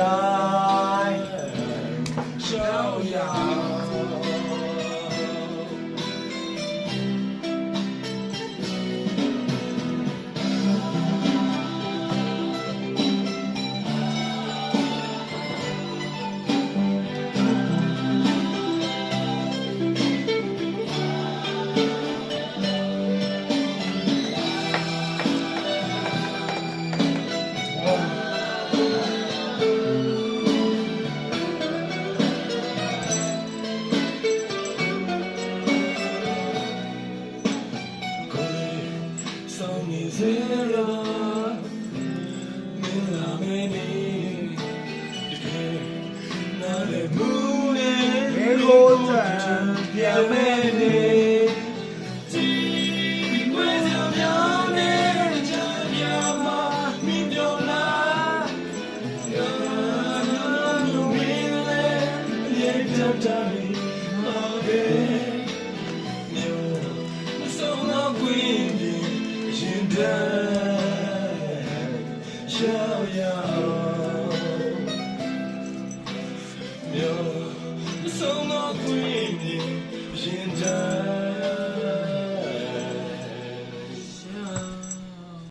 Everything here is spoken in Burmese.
တိုင်း ဆောင်နေစေလားမင်းလာမင်းနေဒီကဲနားလေမူနေကိုတန်ပြန်မဲနေဒီကွယ်စမြောင်းနေချမ်းပြမှာမင်းပြောလားရာမျိုးမင်းလေရဲ့တတ်တယ်မာပဲ Jinda Xiao Yao Myo So long quindi Jinda